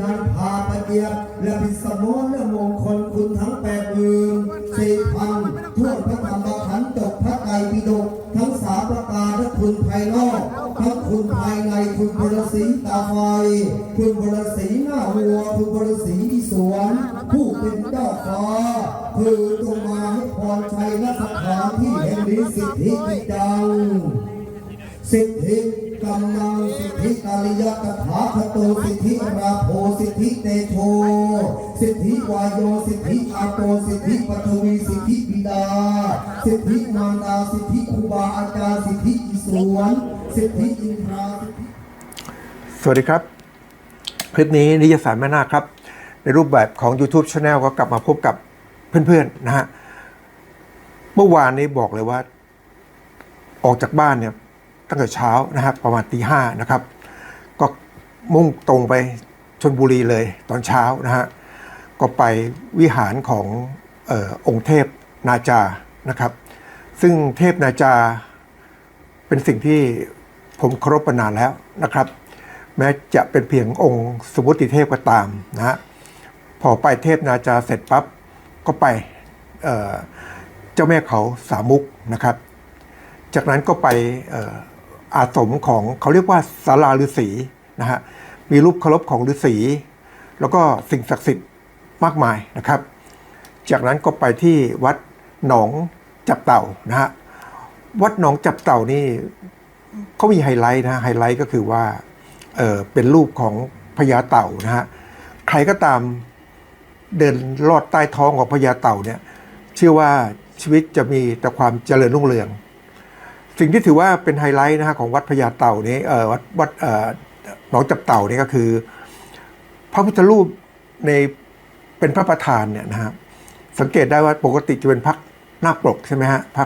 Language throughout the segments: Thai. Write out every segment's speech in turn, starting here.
งานพาปเดียบและพิสมรและมงคลคุณทั้งแปดหมื่นสี่พันทั่วพระธรรมขันธ์จบพระไตรปิฎกทั้งสาประการทั้งคุณภายนอกทั้งคุณภายในคุณบรสีตาไฟคุณบรสีหน้าวัวคุณบรสีที่สวน ผู้เป็นเจ้าฟ้าคือจงมาให้พรชัยณสถานที่แห่งนี้สิทธิจังสิทธิ กำลังสิทธิกาลิยกถาคโตสิทธิราโภสิทธิเตโชสิทธิวายโยสิทธิอาโตสิทธิปฐวีสิทธิบิดา สิทธิมารดาสิทธิครูบาอาจารย์สิทธิอิศวรสิทธิอินทราสิทธิสวัสดีครับ คลิปนี้นิยสารแม่นาคครับ ในรูปแบบของ YouTube Channel ก็กลับมาพบกับเพื่อนๆนะฮะเมื่อวานนี้บอกเลยว่า ออกจากบ้านเนี่ย ตั้งแต่เช้านะครับประมาณตีห้านะครับ ก็มุ่งตรงไปชนบุรีเลยตอนเช้านะฮะก็ไปวิหารของออองค์เทพนาจานะครับ ซึ่งเทพนาจาเป็นสิ่งที่ผมเคารพมานานแล้วนะครับ แม้จะเป็นเพียงองค์สมมติเทพก็ตามนะฮะพอไปเทพนาจาเสร็จปั๊บก็ไปเเจ้าแม่เขาสามุกนะครับ จากนั้นก็ไป อาสมของเขาเรียกว่าศาลาฤาษีนะฮะมีรูปเคารพของฤาษีแล้วก็สิ่งศักดิ์สิทธิ์มากมายนะครับ จากนั้นก็ไปที่วัดหนองจับเต่านะฮะวัดหนองจับเต่านี่เขามีไฮไลท์นะไฮไลท์ก็คือว่าเออเป็นรูปของพญาเต่านะฮะใครก็ตามเดินลอดใต้ท้องของพญาเต่าเนี่ยเชื่อว่าชีวิตจะมีแต่ความเจริญรุ่งเรือง สิ่งที่ถือว่าเป็นไฮไลท์นะฮะของวัดพญาเต่านี้เออวัดวัดเออหนองจับเต่านี่ก็คือ พระพุทธรูปในเป็นพระประธานเนี่ยนะฮะสังเกตได้ว่าปกติจะเป็นพระนาคปกใช่ไหมฮะพระ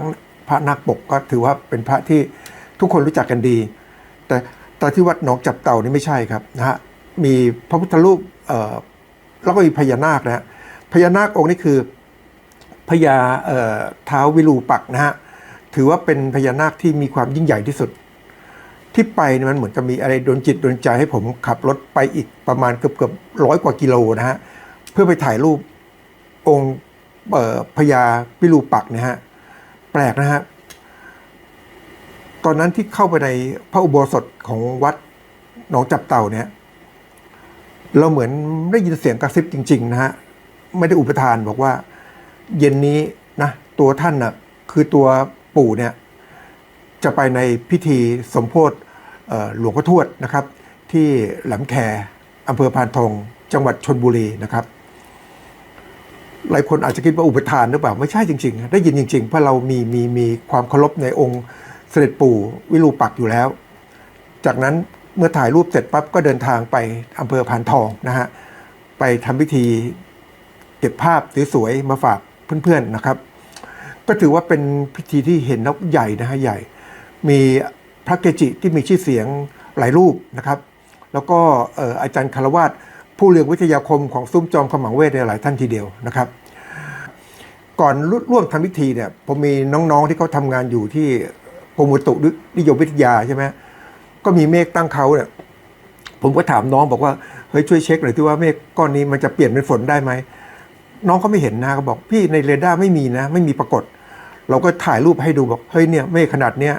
พระนาคปกก็ถือว่าเป็นพระที่ทุกคนรู้จักกันดี แต่แต่ที่วัดหนองจับเต่านี่ไม่ใช่ครับนะฮะมีพระพุทธรูปเอ่อแล้วก็มีพญานาคนะฮะพญานาคองค์นี้คือพญาเอ่อท้าววิรูปักนะฮะ ถือว่าเป็นพญานาคที่มีความยิ่งใหญ่ที่สุด ที่ไปมันเหมือนกับมีอะไรโดนจิตโดนใจให้ผมขับรถไปอีกประมาณเกือบเกือบร้อยกว่ากิโลนะฮะเพื่อไปถ่ายรูปองค์พญาวิรูปักษ์นะฮะแปลกนะฮะตอนนั้นที่เข้าไปในพระอุโบสถของวัดหนองจับเต่าเนี่ยเราเหมือนได้ยินเสียงกระซิบจริง ๆ นะฮะ ไม่ได้อุปทานบอกว่า เย็นนี้นะ ตัวท่านน่ะคือตัว ปู่เนี่ยจะไปในพิธีสมโพธิหลวงพ่อทวดนะครับ ที่แหลมแคอำเภอพานทองจังหวัดชนบุรีนะครับ หลายคนอาจจะคิดว่าอุปทานหรือเปล่า ไม่ใช่จริง ๆ ได้ยินจริง ๆ เพราะเรามีมีมีความเคารพในองค์เสด็จปู่วิรูปักอยู่แล้ว จากนั้นเมื่อถ่ายรูปเสร็จปั๊บก็เดินทางไปอำเภอพานทองนะฮะไปทำพิธีเก็บภาพสวยๆมาฝากเพื่อนๆนะครับ ก็ถือว่าเป็นพิธีที่เห็นแล้วใหญ่นะฮะใหญ่ มีพระเกจิที่มีชื่อเสียงหลายรูปนะครับ แล้วก็ออาจารย์คารวาสผู้เรียนวิทยาคมของซุ้มจอมขมังเวทในหลายท่านทีเดียวนะครับ ก่อนร่วมทำพิธีเนี่ยผมมีน้องๆที่เขาทำงานอยู่ที่กรมอุตุนิยมวิทยาใช่ไหมก็มีเมฆตั้งเขาเนี่ยผมก็ถามน้องบอกว่าเฮ้ยช่วยเช็คหน่อยที่ว่าเมฆก้อนนี้มันจะเปลี่ยนเป็นฝนได้ไหมน้องเขาไม่เห็นนะเขาบอกพี่ในเรดาร์ไม่มีนะ ไม่มีปรากฏ เราก็ถ่ายรูปให้ดูบอกเฮ้ยเนี่ยเมฆขนาดเนี้ย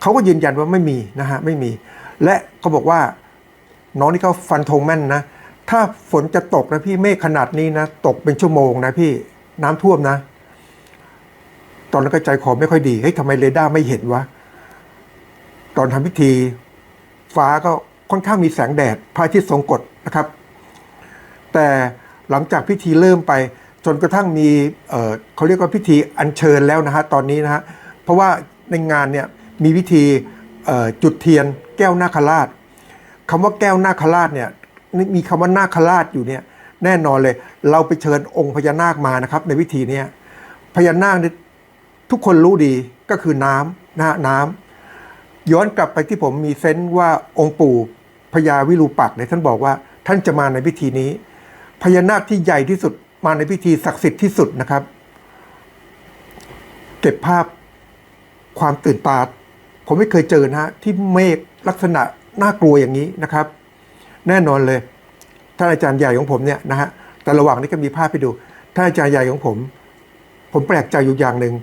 เขาก็ยืนยันว่าไม่มีนะฮะไม่มี และเขาบอกว่าน้องนี่เขาฟันธงแม่นนะ ถ้าฝนจะตกนะพี่เมฆขนาดนี้นะ ตกเป็นชั่วโมงนะพี่น้ำท่วมนะ ตอนนั้นก็ใจคอไม่ค่อยดีเฮ้ยทำไมเรดาร์ไม่เห็นวะตอนทำพิธีฟ้าก็ค่อนข้างมีแสงแดดพระอาทิตย์ทรงกฎนะครับ แต่หลังจากพิธีเริ่มไป จนกระทั่งมีเเขาเรียกว่าพิธีอัญเชิญแล้วนะฮะตอนนี้นะฮะเพราะว่าในงานเนี่ยมีพิธีจุดเทียนแก้วนาคราชคำว่าแก้วนาคราชเนี่ยมีคำว่านาคราชอยู่เนี่ยแน่นอนเลย เราไปเชิญองค์พญานาคมานะครับ ในพิธีเนี้ยพญานาคเนี่ยทุกคนรู้ดีก็คือน้ำนะน้ำย้อนกลับไปที่ผมมีเซนส์ว่าองค์ปู่พญาวิรูปักษ์เนี่ยท่านบอกว่าท่านจะมาในพิธีนี้พญานาคที่ใหญ่ที่สุด มาในพิธีศักดิ์สิทธิ์ที่สุดนะครับ เก็บภาพความตื่นตา ผมไม่เคยเจอนะฮะที่เมฆลักษณะน่ากลัวอย่างนี้นะครับ แน่นอนเลยท่านอาจารย์ใหญ่ของผมเนี่ยนะฮะแต่ระหว่างนี้ก็มีภาพให้ดูท่านอาจารย์ใหญ่ของผม ผมแปลกใจอยู่อย่างหนึ่ง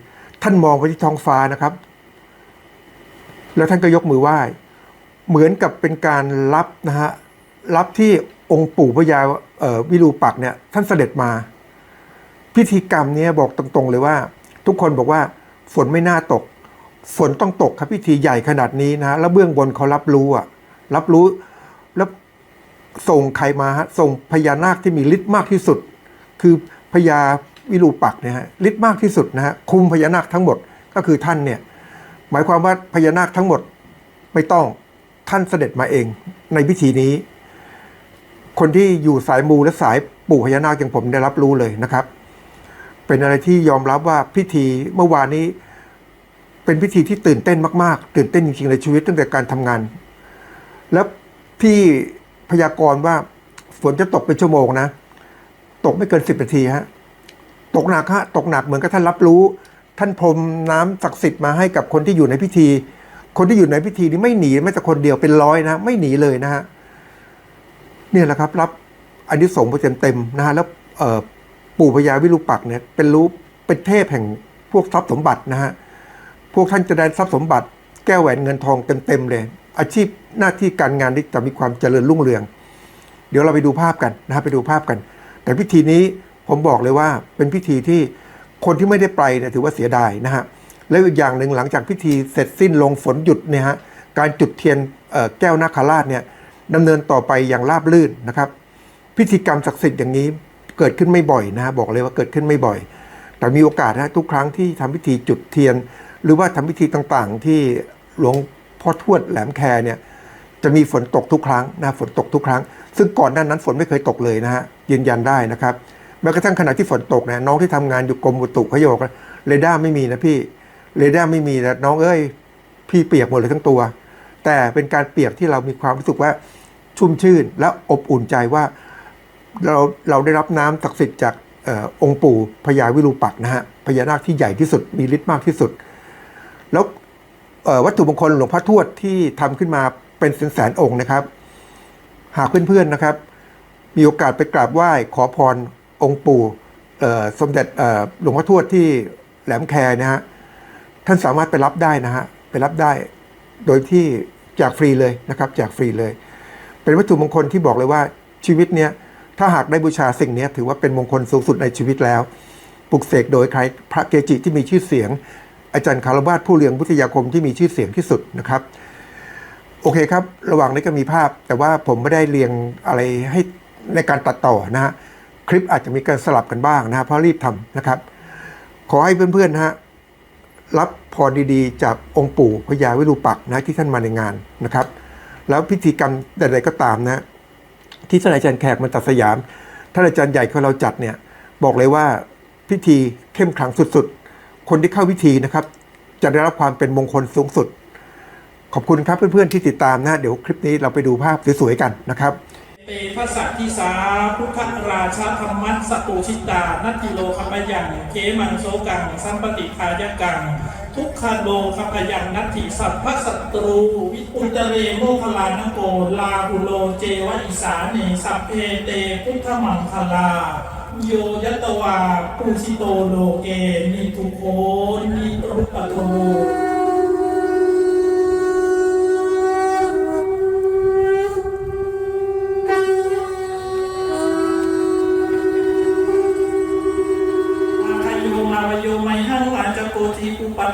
ท่านมองไปที่ท้องฟ้านะครับ แล้วท่านก็ยกมือไหว้ เหมือนกับเป็นการรับนะฮะรับที่องค์ปู่พญาวิรูปักษ์เนี่ยท่านเสด็จมา พิธีกรรมนี้บอกตรงๆเลยว่า ทุกคนบอกว่าฝนไม่น่าตก ฝนต้องตกครับพิธีใหญ่ขนาดนี้นะแล้วเบื้องบนเขารับรู้อะรับรู้แล้วส่งใครมาฮะส่งพญานาคที่มีฤทธิ์มากที่สุด คือพญาวิรูปักษ์เนี่ยฮะฤทธิ์มากที่สุดนะฮะคุมพญานาคทั้งหมดก็คือท่านเนี่ยหมายความว่าพญานาคทั้งหมดไม่ต้องท่านเสด็จมาเองในพิธีนี้ คนที่อยู่สายมูและสายปู่พญานาคอย่างผมได้รับรู้เลยนะครับ เป็นอะไรที่ยอมรับว่าพิธีเมื่อวานนี้ เป็นพิธีที่ตื่นเต้นมากๆ ตื่นเต้นจริงๆในชีวิตตั้งแต่การทำงาน แล้วพี่พยากรณ์ว่าฝนจะตกเป็นชั่วโมงนะ ตกไม่เกินสิบนาทีฮะตกหนักฮะตกหนักเหมือนกับท่านรับรู้ ท่านพรมน้ำศักดิ์สิทธิ์มาให้กับคนที่อยู่ในพิธี คนที่อยู่ในพิธีนี้ไม่หนีแม้แต่คนเดียวเป็นร้อยนะ ไม่หนีเลยนะฮะเนี่ยแหละครับ รับอันนี้ส่งไปเต็มๆนะฮะแล้วเอ่อ ปู่พญาวิรูปักเนี่ยเป็นรู้เป็นเทพแห่งพวกทรัพย์สมบัตินะฮะพวกท่านจะได้ทรัพย์สมบัติ แก้วแหวนเงินทองเต็มๆเลย อาชีพหน้าที่การงานที่จะมีความเจริญรุ่งเรือง เดี๋ยวเราไปดูภาพกันนะฮะไปดูภาพกัน แต่พิธีนี้ผมบอกเลยว่าเป็นพิธีที่คนที่ไม่ได้ไปเนี่ยถือว่าเสียดายนะฮะแล้วอีกอย่างหนึ่งหลังจากพิธีเสร็จสิ้นลงฝนหยุดเนี่ยฮะการจุดเทียนแก้วนาคราชเนี่ยดำเนินต่อไปอย่างราบรื่นนะครับ พิธีกรรมศักดิ์สิทธิ์อย่างนี้ เกิดขึ้นไม่บ่อยนะฮะบอกเลยว่าเกิดขึ้นไม่บ่อย แต่มีโอกาสนะทุกครั้งที่ทำพิธีจุดเทียน หรือว่าทำพิธีต่างๆ ที่หลวงพ่อทวดแหลมแคเนี่ยจะมีฝนตกทุกครั้งนะฝนตกทุกครั้ง ซึ่งก่อนหน้านั้นฝนไม่เคยตกเลยนะฮะยืนยันได้นะครับแม้กระทั่งขณะที่ฝนตกเนี่ยน้องที่ทำงานอยู่กรมอุตุเขาจะบอกเรดาร์ไม่มีนะพี่เรดาร์ไม่มีนะน้องเอ้ย พี่เปียกหมดเลยทั้งตัว แต่เป็นการเปียกที่เรามีความรู้สึกว่าชุ่มชื่นและอบอุ่นใจว่า เราเราได้รับน้ำศักดิ์สิทธิ์จากออองค์ปู่พญาวิรูปักษ์นะฮะพญานาคที่ใหญ่ที่สุดมีฤทธิ์มากที่สุด แล้ววัตถุมงคลหลวงพ่อทวดที่ทำขึ้นมาเป็นแสนแสนองค์นะครับ หากเพื่อนๆนะครับ มีโอกาสไปกราบไหว้ขอพรองค์ปู่สมเด็จหลวงพ่อทวดที่แหลมแคนะฮะท่านสามารถไปรับได้นะฮะไปรับได้ โดยที่แจกฟรีเลยนะครับแจกฟรีเลย เป็นวัตถุมงคลที่บอกเลยว่าชีวิตเนี้ย ถ้าหากได้บูชาสิ่งนี้ถือว่าเป็นมงคลสูงสุดในชีวิตแล้ว ปลุกเสกโดยใครพระเกจิที่มีชื่อเสียง อาจารย์คารวาสผู้เรียงวิทธยาคมที่มีชื่อเสียงที่สุดนะครับ โอเคครับ ระหว่างนี้ก็มีภาพ แต่ว่าผมไม่ได้เรียงอะไรให้ในการตัดต่อนะฮะคลิปอาจจะมีการสลับกันบ้างนะฮะเพราะรีบทำนะครับ ขอให้เพื่อนๆนะฮะรับพรดีๆ จากองค์ปู่พญาวิรูปักนะที่ท่านมาในงานนะครับ แล้วพิธีกรรมใดๆก็ตามนะ ที่ท่านอาจารย์แขกมันตัดสยามท่านอาจารย์ใหญ่ของเราจัดเนี่ยบอกเลยว่าพิธีเข้มขลังสุดๆ คนที่เข้าพิธีนะครับ จะได้รับความเป็นมงคลสูงสุด ขอบคุณครับเพื่อนๆที่ติดตามนะ เดี๋ยวคลิปนี้เราไปดูภาพสวยๆกันนะครับเตพระสัตทิสาพุทธราชาธรรมัสตุชิตา นัตติโลคปยังเกมันโสกัง สัมปติคายกัง ทุกขโลคปยังนัตถิสัพพะสัตรู วิอุตเรโมคลานโก ลาหุโลเจวะอิสาเนสัพเพเตพุทธมังคลา โยยตวาปุชิโตโลเกนิทุโคนิรุปโท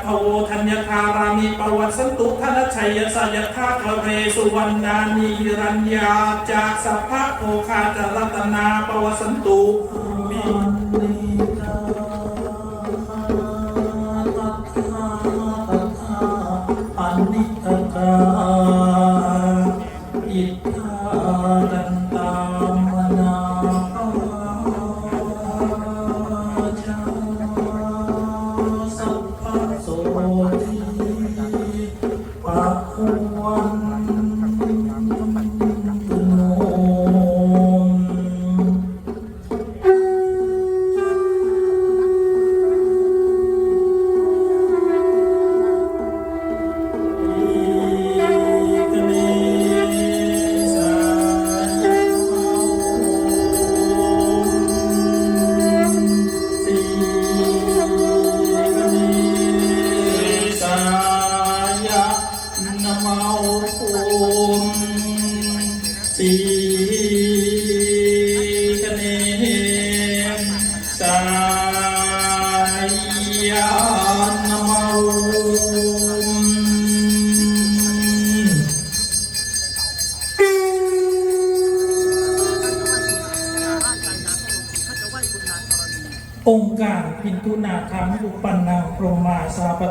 ปุปัตถโวธัญคารามีประวัติสันตุธนชัยสยทาคเรสุวรรณานีรัญญาจากสัพพะโภคาจรัตนาประวัติสันตุมี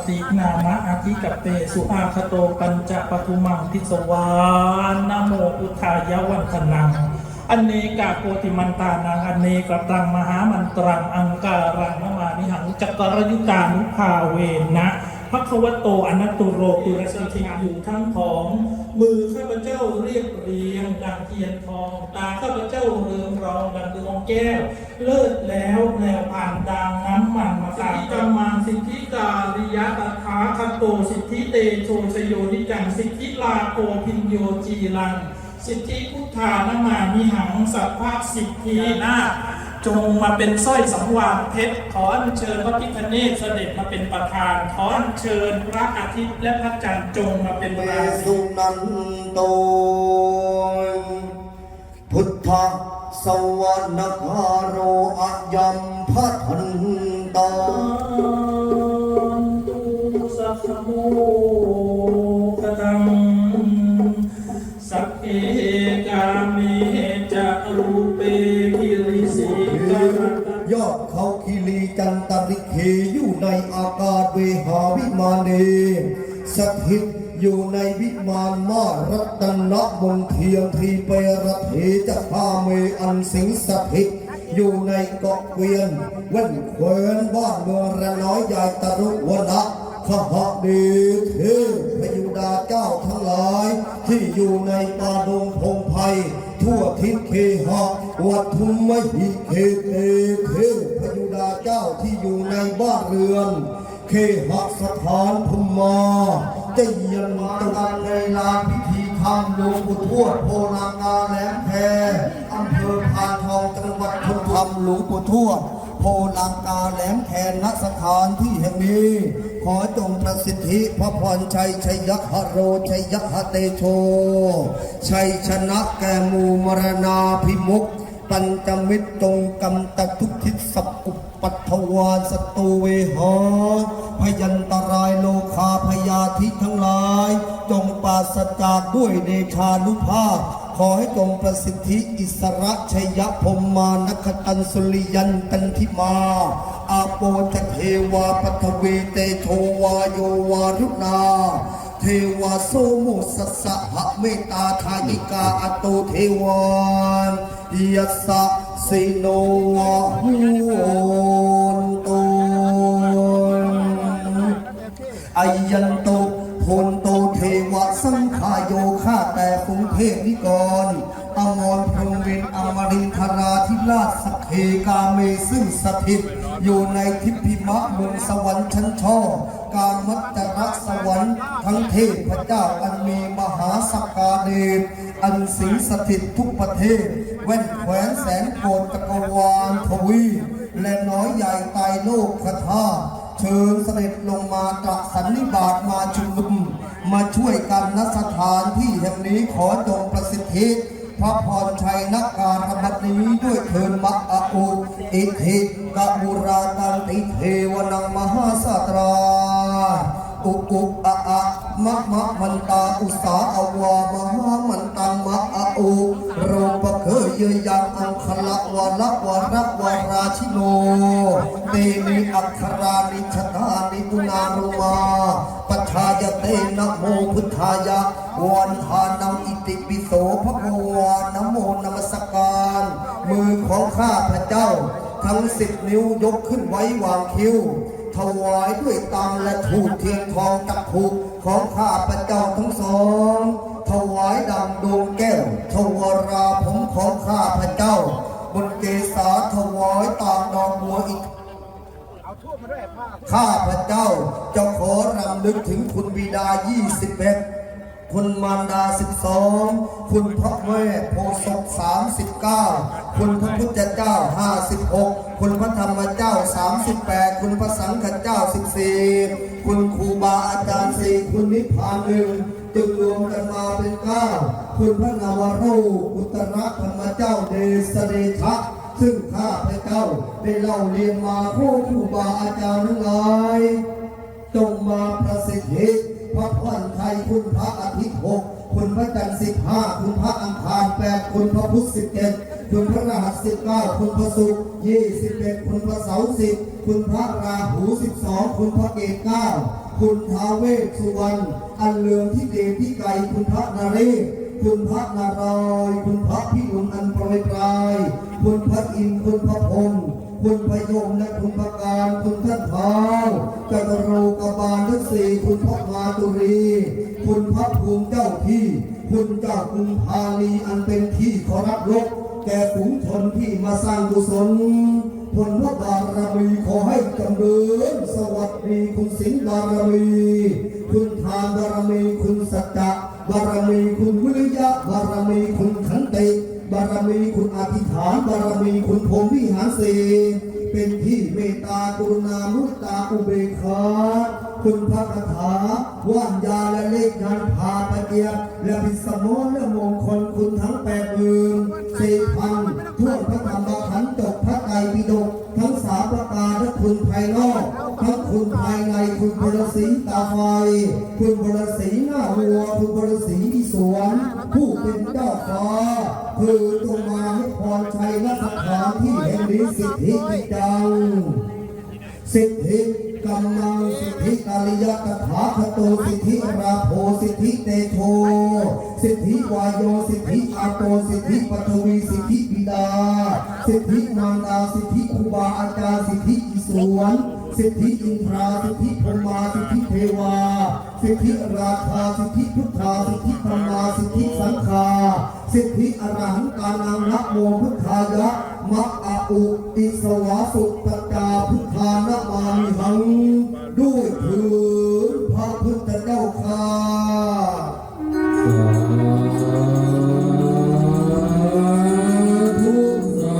ตินามะอาทิกัปเปสุอาคโตปัญจปทุมังทิสวานนโมพุทธายวันทนังอเนกาโกติมันตานังอเนกตังมหามันตรังอังการังนมานิหังจักรยุตานุภาเวนะพระควโตอนัตตุโรตุรสถิอยู่ทั้งของ มือข้าพเจ้าเรียบเรียงดังเทียนทอง ตาข้าพเจ้าเรืองรองดังดวงแก้ว เลิศแล้วแนวผ่านดังน้ำมันมาสากัมมังสิทธิกาลิยะตถาคตโตสิทธิเตโชชโยนิจังสิทธิลาโกพินโยจีรัง สิทธิพุทธานามามิหังสัพพะสิทธินาจงมาเป็นสร้อยสังวานเพชรขออัญเชิญพระพิฆเนศเสด็จมาเป็นประธานขออัญเชิญพระอาทิตย์และพระจันทร์จงมาเป็นเมราศีสุนันโตพุทธ สวรรคาโรอะยัมพัทันตาตุสัพพโมกตังสัพเพกาเมจะรูเปกิริสิกรตยอดเขาคิรีจันตริเคอยู่ในอากาศเวหาวิมานเนสถิต อยู่ในวิมานมารัตนมนเทียมทีเปรเทจะพาเมอันสิงสถิตอยู่ในเกาะเกวียนเว้นเขวนบ้านเมืองระน้อยใหญ่ตะรุวนะขหดีเทพยุดาเจ้าทั้งหลาย ที่อยู่ในป่าดงพงไพทั่วทิศเคหะวัดทุมมหิเคเตเทพยุดาเจ้าที่อยู่ในบ้านเรือน เคหสถานพมมา จะเยียนมากันในลานพิธีธรรมหลวงปู่ทวดโพนางาแหลมแพอำเภอพานทองจังหวัดชุมพรหลวงปู่ทวดโพนางกาแหลมแคนณสถานที่แห่งนี้ ขอจงประสิทธิพระพรชัยชัยยะฮโรชัยยะฮเตโช ชัยชนะแกหมูมรณาพิมุกปัญจมิตรตรงกำตะทุกทิศสัพกุป ปัทวานสตูเวหาพยันตรายโลคาพยาธิทั้งหลาย จงปราศจากด้วยเดชานุภาพ ขอให้จงประสิทธิอิสระชัยพรหมานัคตันสุริยันตันทิมา อาโปจเทวาปัทวีเตโชวาโยวารุณาเทวาโสมุสสะหะเมตตาทายิกาอโตเทวานยัสสะ สิโนวะหุนตุอายันโตโพนโตเทวะสังขายโยข้าแต่กรุงเทพนิกรอมรพรมเวนอมรินทราธิราชสกเคกาเมซึ่งสถิต อยู่ในทิพิมะเมืองสวรรค์ชั้นช่อ กามัจจรสวรรค์ทั้งเทพเจ้าอันมีมหาสกกาเดชอันสิงสถิตทุกประเทศ แว่นแขวนแสนโกดจักวาลทวี และน้อยใหญ่ไตโลกคาตุเชิญเสด็จลงมาตรัสันนิบาตมาชุมนุมมาช่วยกันณสถานที่แห่งนี้ขอจงประสิทธิพระพรชัยนักการธรรมนี้ด้วยเทินมะอาอุอิทิกะบุราตันติเทวนังมหาสตรา อุอุอะอะมะมะมันตาอุสาอวามหามันตังมะอะอุโรปะเคยยังอังคละวะละวะระวะราชิโนเตมิอัครานิชตานิกุณารุมาปัจฉายเตนะโมพุทธายะวันทานังอิติปิโสภะคะวานะโมนมัสการ มือของข้าพระเจ้า ทั้งสิบนิ้วยกขึ้นไว้วางคิ้ว ถวายด้วยตังและถูกเทียนทองกับถูกของข้าพระเจ้าทั้งสอง ถวายดังดวงแก้ว ถวาราผมของข้าพระเจ้า บนเกศาถวายตามดอกบัวอีกข้าพระเจ้าจะขอรำลึกถึงคุณบิดา21 คุณมารดา 12 คุณพระแม่โพศก39 คุณพระพุทธเจ้า 56 คุณพระธรรมเจ้า 38 คุณพระสังฆเจ้า 14 คุณครูบาอาจารย์4คุณนิพพานหนึ่งจึงรวมกันมาเป็นเก้าคุณพระนาวโรอุตรธรรมเจ้าเดสเดชะซึ่งข้าพระเจ้าได้เล่าเรียนมาผู้ครูบาอาจารย์ทั้งหลายจงมาประสิทธิ พระวันไทยคุณพระอาทิตย์หกคุณพระจันทร์สิบห้าคุณพระอังคารแปดคุณพระพุธสิบเจ็ดคุณพระรหัสสิบเก้าคุณพระศุกร์ยี่สิบเอ็ดคุณพระเสาร์สิบคุณพระราหูสิบสองคุณพระเกศเก้าคุณท้าวเวสสุวรรณอันเลืองที่เดชที่ไกลคุณพระนเรศคุณพระนารายคุณพระพิรุณอันโปรยปลาย คุณพระอินทร์คุณพระพรหมคุณพระยมและคุณพระการ คุณท่าน สี่คุณพระมาตุรี คุณพระภูมิเจ้าที่ คุณเจ้ากรุงพาลีอันเป็นที่ขอรับรบแก่ฝูงชนที่มาสร้างกุศลผลพระบารมีขอให้จำเริญสวัสดีคุณสิงห์บารมี คุณทานบารมี คุณสัจจะบารมี คุณวิริยะบารมี คุณขันติบารมีคุณอธิษฐานบารมีคุณพรมวิหารสีเป็นที่เมตตากรุณามุตตาอุเบกขา คุณพระคาถาว่านยาและเลขยันพาปเจียบและพิสมรและมงคลคุณทั้งแปดหมื่นสี่พันทั่วพระธรรมขันธ์จบพระไตรปิฎกทั้งสามประการทั้งคุณภายนอกทั้งคุณภายในคุณพลสีตาไฟคุณพลสีหน้าวัวคุณพลสีที่สวนผู้เป็นเจ้าฟ้าคือจงมาให้พรชัยและสถานที่แห่งนี้สิทธิกิจจังสิทธิ กำลังสิทธิกาลิยตถาคโตสิทธิราโภสิทธิเตโชสิทธิวายโยสิทธิอาโตสิทธิปฐวีสิทธิบิดา สิทธิมารดาสิทธิครูบาอาจารย์สิทธิอิศวรสิทธิอินทราสิทธิพรหมาสิทธิเทวา สิทธิราชาสิทธิพุทธาสิทธิธรรมาสิทธิสังฆา สิทธิอรหันตานังนะโมพุทธายะมะอาอุติสวาสุปจาพุทธานามามิหังด้วยถือพระพุทธเจ้าค่ะธุสา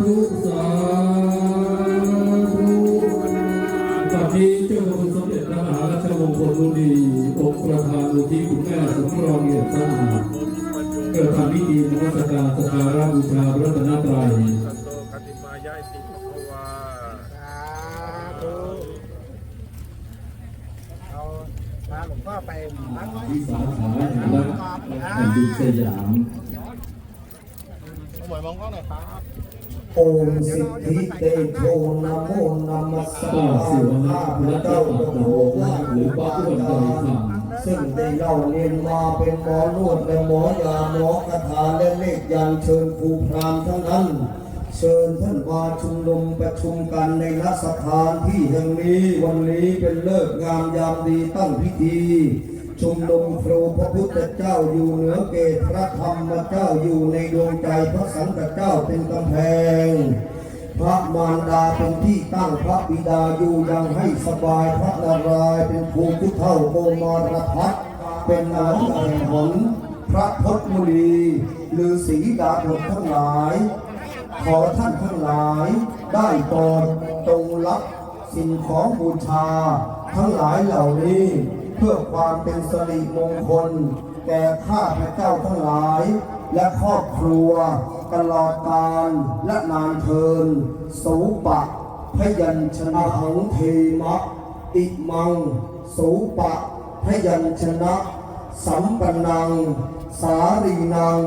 ธุสาธุบัดนี้าคุณสมเด็จพระมหาราชวงศ์พลบุรีองค์ประธานมูลที่คุณแม่สมรองเอี่ยมสะอา ดเกิดทำพิธีนมัสการสักการะบูชาพระรัตนตรัยสันโตคติมายะอิติภควาเอาพาหลวงพ่อไปพักวิสาขาแห่งรักแผ่นดินสยามหมวยมองกล้องหน่อยครับโอมสิทธิเตโชนะโมนามัสสาป้าสิวนาข้าพพระเจ้าเจ้าพอัระตโตโนนาหรือป้าอ้วนใจธรรม ซึ่งได้เล่าเรียนมาเป็นหมอนวดและหมอยาหมอกระถาและเลขยันเชิญครูพรามทั้งนั้น เชิญท่านมาชุมนุมประชุมกันในนัสถานที่แห่งนี้วันนี้เป็นเลิกงามยามดีตั้งพิธีชุมนุมครูพระพุทธเจ้าอยู่เหนือเกศพระธรรมเจ้าอยู่ในดวงใจพระสังฆเจ้าเป็นกำแพง พระมารดาเป็นที่ตั้งพระบิดาอยู่ยังให้สบายพระนารายณ์เป็นภูมิผู้เท่าโกมารพัฒเป็นนายแห่งหนพระพจมุลีฤาษีดาบททั้งหลาย ขอท่านทั้งหลาย ได้โปรดตรงรับสิ่งของบูชา ทั้งหลายเหล่านี้ เพื่อความเป็นสิริมงคล แก่ข้าพระเจ้าทั้งหลาย และครอบครัว ตลอดกาลและนานเทินสูปะ พยัญชนะหังเทมะอิมัง สูปะ พยัญชนะ สัมปนัง สารีนัง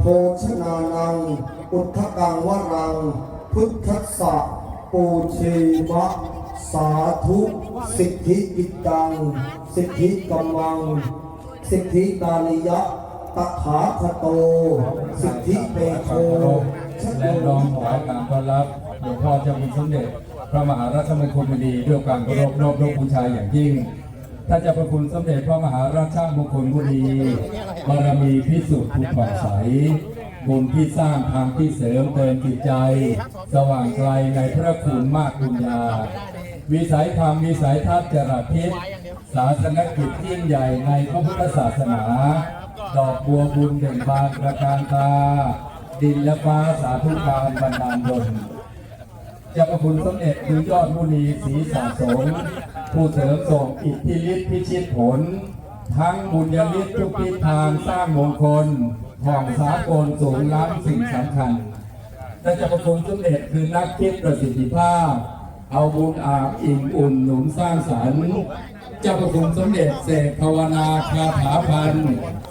โภชนานัง อุทธกังวรัง พุทธัสสะปูเชมะ สาธุสิทธิกิจัง สิทธิกำมัง สิทธิกาลิยะ ตถาคโต สิทธิเปโคชโยและน้อมถวายการต้อนรับหลวงพ่อเจ้าคุณสมเด็จ พระมหาราชมงคลบดีด้วยการเคารพนอบน้อมบูชาอย่างยิ่งท่านเจ้าพระคุณสมเด็จพระมหาราชามงคลบุรีบารมีพิสุทธิ์ผู้ผ่องใสบุญที่สร้างทางที่เสริมเติมจิตใจ สว่างไกลในพระคุณมากคุณญาวิสัยธรรมวิสัยทัศน์จรพิษศาสนกิจยิ่งใหญ่ในพระพุทธศาสนา ดอกบัวบุญเด่นบานประการตา ดินและฟ้าสาธุการบันดาลดลเจ้าพระคุณสมเด็จคือยอดมุนีศรีสะสมผู้เสริมส่งอิทธิฤทธิพิชิตผล ทั้งบุญญาลิทุกทิศทางสร้างมงคลผ่องสากลสูงล้ำสิ่งสำคัญแต่จะประคุณสมเด็จคือนักคิดประสิทธิภาพ เอาบุญอาบอิ่มอุ่นหนุนสร้างสรรค์เจ้าประคุณสมเด็จเสกภาวนาคาถาพันธ์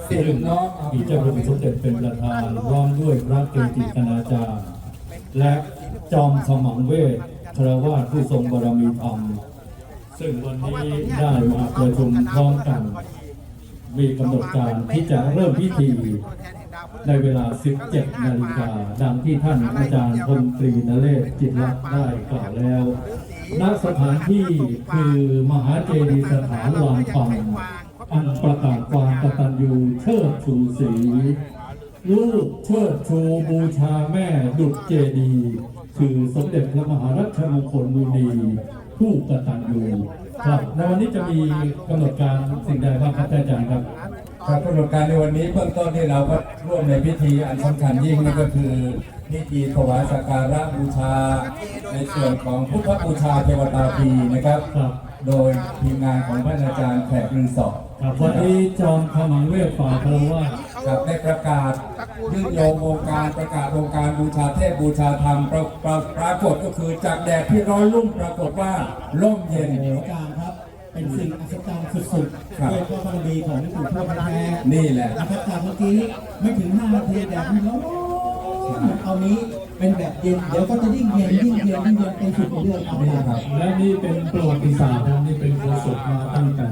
สิบน้องมีเจ้าคุณสมเด็จเป็นประธานพร้อมด้วยพระเกจิคณาจารย์ และจอมสมังเวชครวาสผู้ทรงบารมีธรรม ซึ่งวันนี้ได้มาประชุมพร้อมกัน มีกำหนดการที่จะเริ่มพิธี ในเวลา 17 นาฬิกาดังที่ท่านอาจารย์พลตรีนเรศจิตรรัตน์ได้กล่าวแล้วณสถานที่คือมหาเจดีย์สถานลานปัง อันประกาศความกตัญญูเชิดชูศรีลูกเชิดชูบูชาแม่ดุจเจดีย์คือสมเด็จพระมหารัชมงคลมุนีผู้กตัญญูครับในวันนี้จะมีกำหนดการสิ่งใดบ้างครับอาจารย์ครับครับกำหนดการในวันนี้เบื้องต้นที่เราก็ร่วมในพิธีอันสำคัญยิ่งนั่นก็คือพิธีถวายสักการะบูชา ในส่วนของพุทธบูชาเทวตาปีนะครับครับโดยทีมงานของท่านอาจารย์แขกลือสอบ ครับวันนี้จอมขมังเวทฝ่ายคารวะครับได้ประกาศยื่นโยงวงการประกาศวงการบูชาเทพบูชาธรรมปราปราปรากฏก็คือจากแดดที่ร้อนรุ่มปรากฏว่าร่มเย็นการครับ เป็นสิ่งอัศจรรย์สุดๆครับด้วยพระบารมีของหลวงปู่ทวดแท้นี่แหละนะครับจากเมื่อกี้ไม่ถึง5นาทีแดดมันร้อนเอานี้เป็นแบบเย็นเดี๋ยวก็จะยิ่งเย็นยิ่งเย็นยิ่งเย็นเป็นสุดเรื่องเอานี่ละครับและนี่เป็นประวัติศาสตร์นะนี่เป็นโคศกมาตั้งแต่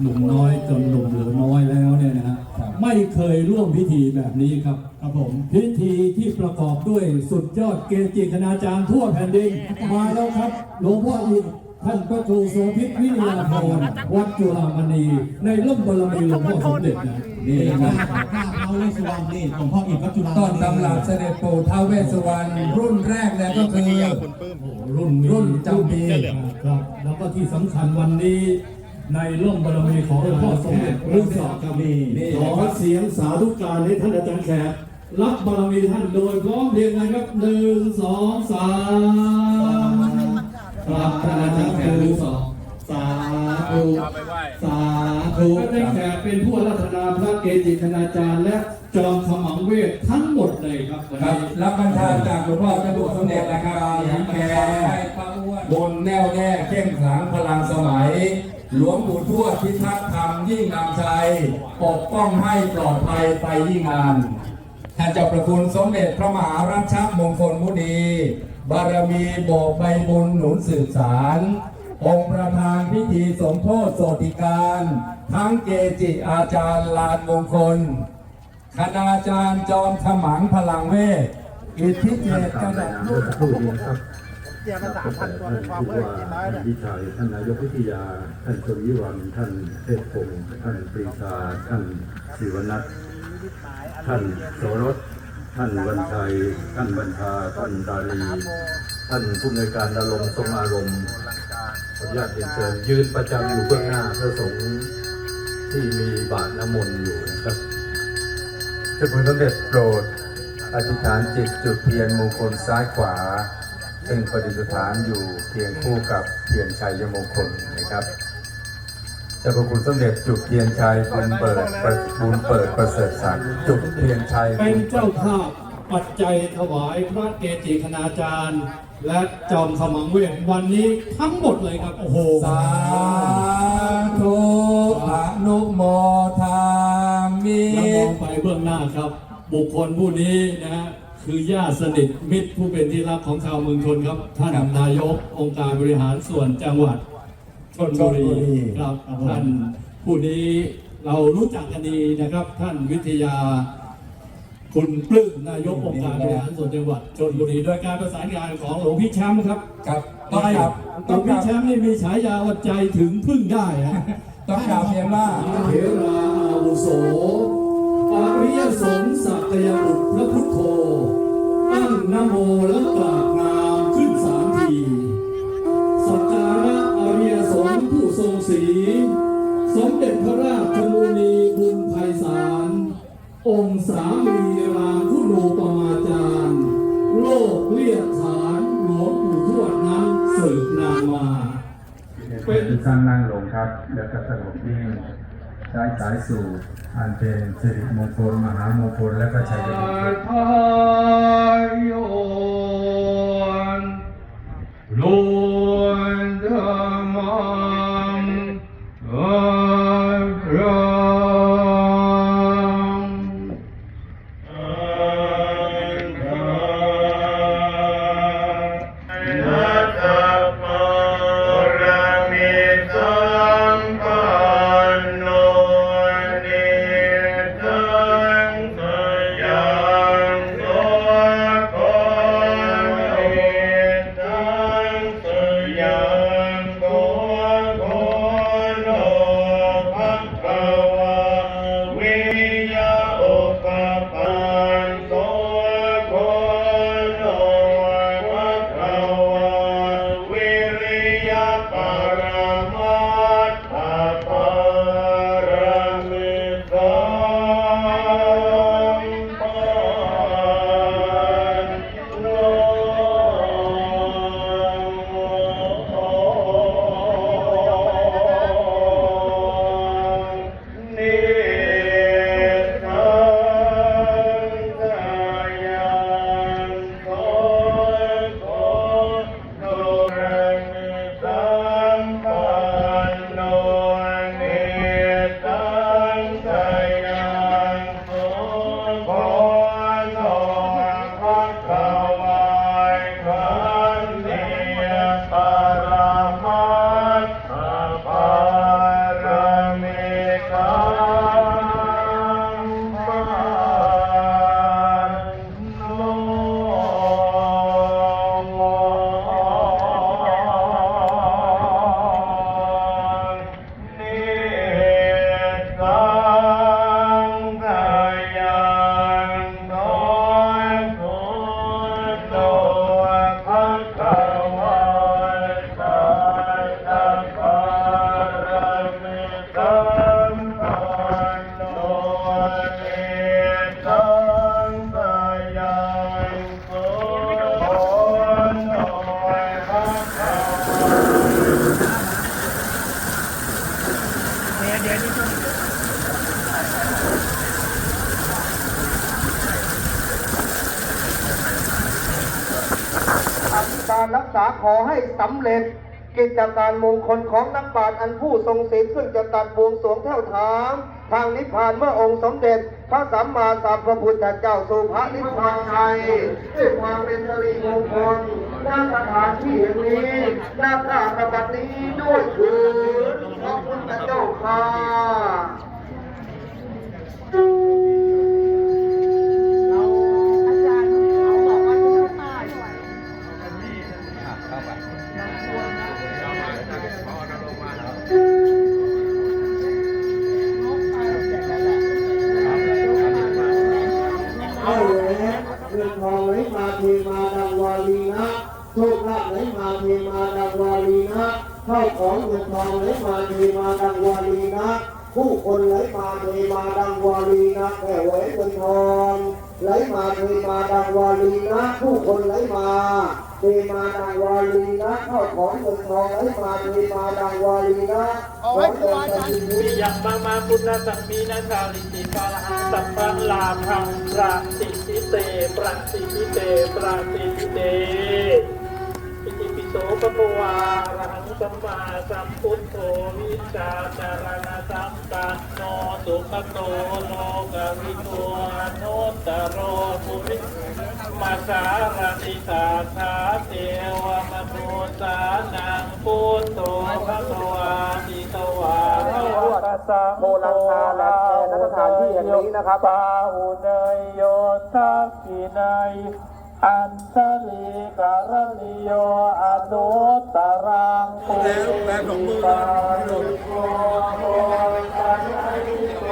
หนุ่มน้อยจนหนุ่มเหลือน้อยแล้วเนี่ยนะฮะครับไม่เคยร่วมพิธีแบบนี้ครับครับผมพิธีที่ประกอบด้วยสุดยอดเกจิคณาจารย์ทั่วแผ่นดินมาแล้วครับหลวงพ่ออินท่านพระครูโสภิตวิริยาพรวัดจุฬามณี ในร่มบารมีหลวงพ่อสมเด็จนะนี่นี่นะนะคครัรับบข้าเท้าเวสสุวรรณนี่หลวงพ่ออิฐวัดจุฬาต้นตำรับเสด็จปู่ท้าวเวสสุวรรณรุ่นแรกเลยก็คือโอ้โหรุ่นนี้รุ่นจำปีครับแล้วก็ที่สำคัญวันนี้ ในร่มบารมีของหลวงพ่อสมเด็จพระสังฆมีขอเสียงสาธุการให้ท่านอาจารย์แขกรับบารมีท่านโดยพร้อมเพรียงกันครับหนึ่งสองสามรับท่านอาจารย์แขกหนึ่งสองสาธุสาธุท่านอาจารย์แขกเป็นผู้รัตนาพระเกจิคณาจารย์และจอมขมังเวททั้งหมดเลยครับครับนี้รับประทาจากหลวงพ่อเจ้าบุตรสมเด็จนะครับหญิงแก่บนแน่วแน่เข้มขลังพลังสมัย หลวงปู่ทวดพิทักษ์ธรรมยิ่งนำชัยปกป้องให้ปลอดภัยไปยิ่งนานท่านเจ้าประคุณสมเด็จพระมหารัชมงคลมุนี บารมีโบกใบบุญหนุนสืบสาร องค์ประธานพิธีสมโพธิโสติการ ทั้งเกจิอาจารย์ลานมงคล คณาจารย์จอมขมังพลังเวทอิทธิเจตกระดับลูกครู่นี้นะครับียภาษาพันตัวท่านความผู้เมื่อว่ากี้น้อยท่านเนี่ย วิชัยท่านนายกวิทยา ท่านชวิวัน ท่านเทพพงศ์ท่านปรีชา ท่านศิวนัทท่านโสรส ท่านวันชัย ท่านบรรชา ท่านดาลี ท่านผู้ในวยการดำรงทรงอารมณ์ขออนุญาตเรียนเชิญยืนประจำอยู่เบื้องหน้าพระสงฆ์ที่มีบาทน้ำมนต์อยู่นะครับเจ้าคุณสมเด็จโปรด อธิษฐานจิตจุดเทียนมงคลซ้ายขวา ซึ่งประดิษฐานอยู่เพียงคู่กับเทียนชัยมงคลนะครับเจ้าพระคุณสมเด็จจุดเทียนชัยบุญเปิดประบุญเปิดประเสริฐศักดิ์จุดเทียนชัยเป็นเจ้าภาพปัจจัยถวายพระเกจิคณาจารย์ และจอมขมังเวทวันนี้ทั้งหมดเลยครับ โอ้โห สาธุอนุโมทามิแล้วมองไปเบื้องหน้าครับ บุคคลผู้นี้นะฮะ คือญาติสนิทมิตรผู้เป็นที่รักของชาวเมืองชนครับ ท่านนายกองค์การบริหารส่วนจังหวัดชนบุรีครับท่านผู้นี้เรารู้จักกันดีนะครับ ท่านวิทยา คุณปลื้มนายกองค์การบริหารส่วนจังหวัดชนบุรีโดยการประสานงานของหลวงพี่แชมป์ครับครับไปต้องกลับหลต้วองงกพี่ลับแชมป์นี่มีฉายาว่าใจถึงพึ่งได้ฮะต้องกลับเพียงว่า เทราอาวุโส อริยสงฆ์สักยบุตรพระพุทโธตั้งนโมแล้วกราบงามขึ้นสามทีสักการะอริยสงฆ์ผู้ทรงศีลสมเด็จพระราชมุนีบุญไพศาล องค์สามีรามคุณูปมาจารย์ โลกเรียกฐานหลวงปู่ทวดนั้นสืบนานมา เป็นท่านนั่งลงครับ แล้วก็สงบนิ่ง ได้สายสู่อันเป็นสิริมงคลมหามงคลและก็ชัยมงคล กิจการมงคลของนักปราชญ์อันผู้ทรงศีลซึ่งจะตัดบวงสรวงเท่าถามทางนิพพานเมื่อองค์สมเด็จ พระสัมมาสัมพุทธเจ้าสู่พระนิพพานชัยด้วยความเป็นสิริมงคลณสถานที่แห่งนี้ณหน้าตบัดนี้ด้วยถือพระพุทธเจ้าค่ะ ข้าวของเงินทองไหลมาเทมาดังวาลีนะผู้คนไหลมาเทมาดังวาลีนะแก่แหวเงินทองไหลมาเทมาดังวาลีนะผู้คนไหลมาเทมาดังวาลีนะข้าวของเงินทองไหลมาเทมาดังวาลีนะขอเดินไปถึงวิยังมามาปุณณสัมมีนาชาลิติปาละหังสัพพะลาภังประสิทิเตประสิทิเตประสิทิเตอิติปิโสปะปวารหัง สัมมาสัมพุทโธวิชาจารณสัมปันโนสุขโตโลกวิทูโนตโรภุริมาสารติสาขาเทวมนุสานังพุทโธภะคะวาติตวาโบราณคาและแพรณสถานที่แห่งนี้นะครับปาหุเนยโยทักขินาย อันสรีกรณิโยอนุตรังปุริปาโลโกโมตันติโก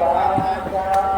ปาจา